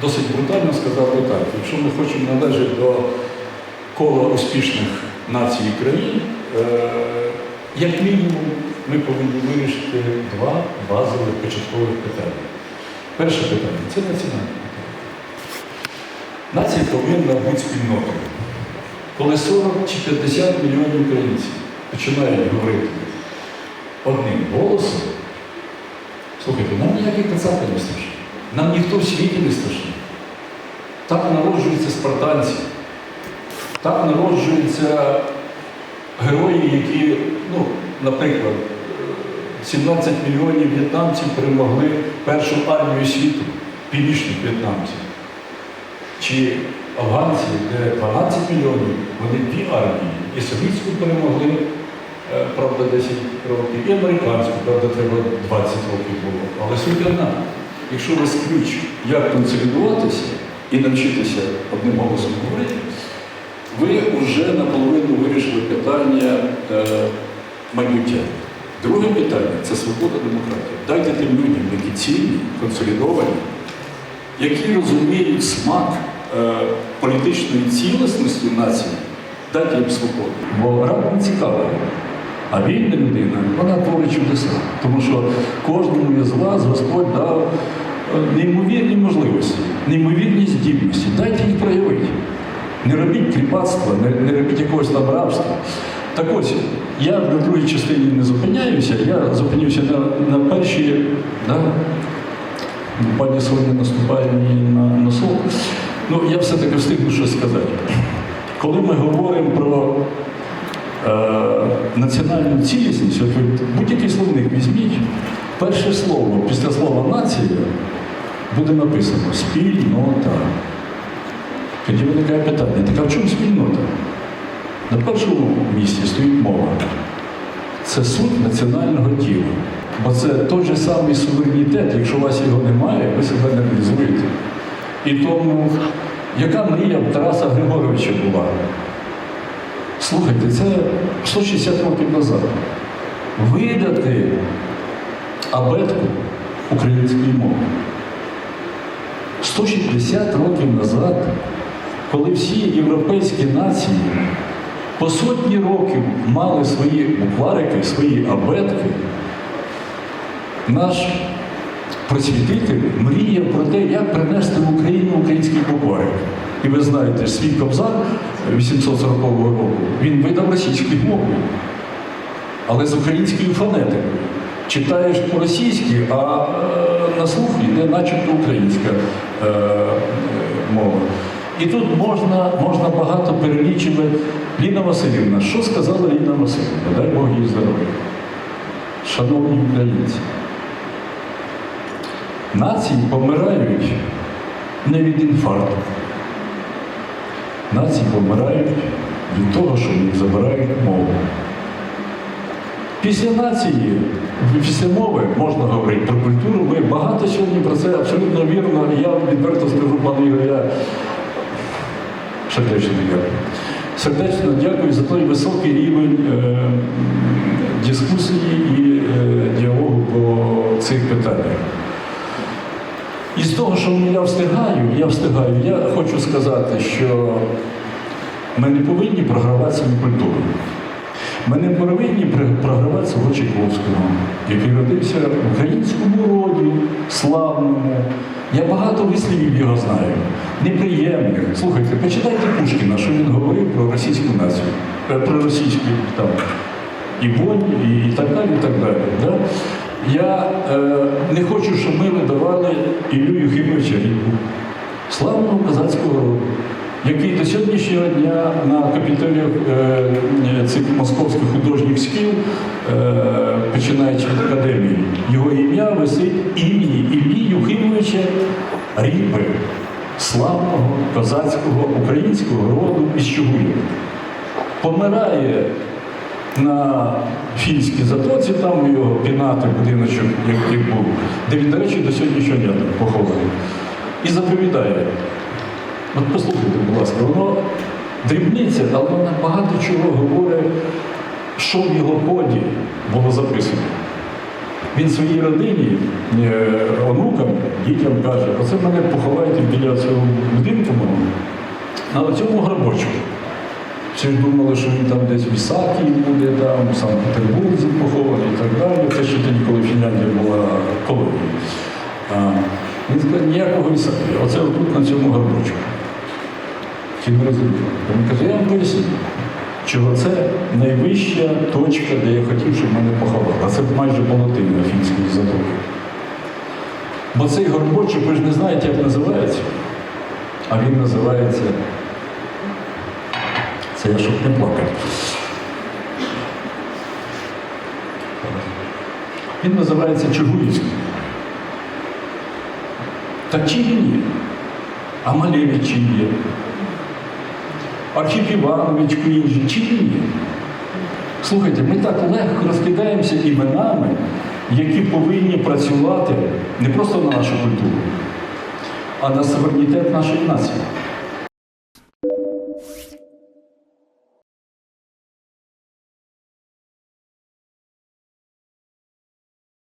досить брутально сказав би так. Якщо ми хочемо належати до кола успішних націй і країн, е, як мінімум ми повинні вирішити два базових початкових питання. Перше питання це національне питання. Нація повинна бути спільнотою. Коли 40 чи 50 мільйонів українців починають говорити одним голосом, слухайте, нам ніякий кацапи не страшні, нам ніхто в світі не страшний. Так народжуються спартанці, так народжуються герої, які, ну, наприклад, е, 17 мільйонів в'єтнамців перемогли першу армію світу, північних в'єтнамців. Чи афганці, де 12 мільйонів, вони дві армії. І совітську перемогли, е, правда, 10 років, і американську, правда, треба 20 років було. Але суть одна. Якщо вас ключ, як консолідуватися і навчитися одним голосом говорити, ви вже наполовину вирішили питання е, майбуття. Друге питання це свобода демократія. Дайте тим людям, які цільні, консолідовані, які розуміють смак е, політичної цілісності нації, дайте їм свободу. Бо раб не цікавий. А вільна людина, вона творить чудеса. Тому що кожному із вас Господь дав неймовірні можливості, неймовірні здібності. Дайте їх проявити. Не робіть кріпацтва, не, не робіть якогось там рабства. Так ось, я на другій частині не зупиняюся, я зупинився на, на першій, да? пані сьогодні наступає мені на носок. Ну, я все-таки встигну щось сказати. Коли ми говоримо про е, національну цілісність, будь-який словник візьміть, перше слово після слова нація буде написано спільнота. Тоді виникає питання, так а в чому спільнота? На першому місці стоїть мова. Це суть національного тіла. Бо це той же самий суверенітет, якщо у вас його немає, ви себе не реалізуєте. І тому, яка мрія Тараса Григоровича була? Слухайте, це 160 років назад. Видати абетку української мови. 160 років назад, коли всі європейські нації по сотні років мали свої букварики, свої абетки, наш просвітитель мріяв про те, як принести в Україну український букварик. І ви знаєте, свій кобзар 840 року він видав російською мовою, але з українською фонетикою. Читаєш по-російськи, а е, на слух йде начебто українська е, мова. І тут можна, можна багато перелічувати. Ліна Васильівна, що сказала Ліна Васильівна? Дай Бог їй здоров'я. Шановні українці, нації помирають не від інфаркту. Нації помирають від того, що них забирають мову. Після нації, після мови можна говорити про культуру. Ми багато сьогодні про це абсолютно вірно. Я відверто скажу, пане Ігор, я сердечно дякую. Сердечно дякую за той високий рівень е, дискусії і е, діалогу по цих питаннях. І з того, що я встигаю, я встигаю, я хочу сказати, що ми не повинні програвати свою культуру. Ми не повинні програвати свого Чайковського, який родився в українському роді, славному. Я багато вислівів його знаю, неприємних. Слухайте, почитайте Пушкіна, що він говорив про російську націю, е, про російську там і вонь, і, і так далі. і так далі. Да? Я е, не хочу, щоб ми видавали Іллю Юхимовича Рідку, славного козацького роду, який до сьогоднішнього дня на капітоліях е, цих московських художніх шкіл, е, починаючи від академії, його ім'я висить імені Іллі Юхимовича Ріпи, славного козацького українського роду із Чугуєва. Помирає на фінській затоці, там його пінати будиночок, який був, де він, до речі, до сьогоднішнього дня похований. І заповідає. От послухайте, будь ласка, воно дрібниця, але вона багато чого говорить, що в його коді було записано. Він своїй родині, е, онукам, дітям каже, оце мене поховайте біля цього будинку мого, на цьому гробочку. Всі ж думали, що він там десь в Ісакі буде, там, в Санкт-Петербурзі похований і так далі. Це ще тоді, коли Фінляндія була колонією. Він сказав, ніякого Ісакі, оце тут на цьому гробочку. Розуміли. Він каже, я вам поясню, чого це найвища точка, де я хотів, щоб мене поховали. А це майже полотин на фінській затоки. Бо цей горбочок, ви ж не знаєте, як називається. А він називається. Це я щоб не плакав. Він називається Чугуївський. Та чи він є? А Малевич чи є? Архіп Іванович Куїнжі, чи ні? Слухайте, ми так легко розкидаємося іменами, які повинні працювати не просто на нашу культуру, а на суверенітет нашої нації.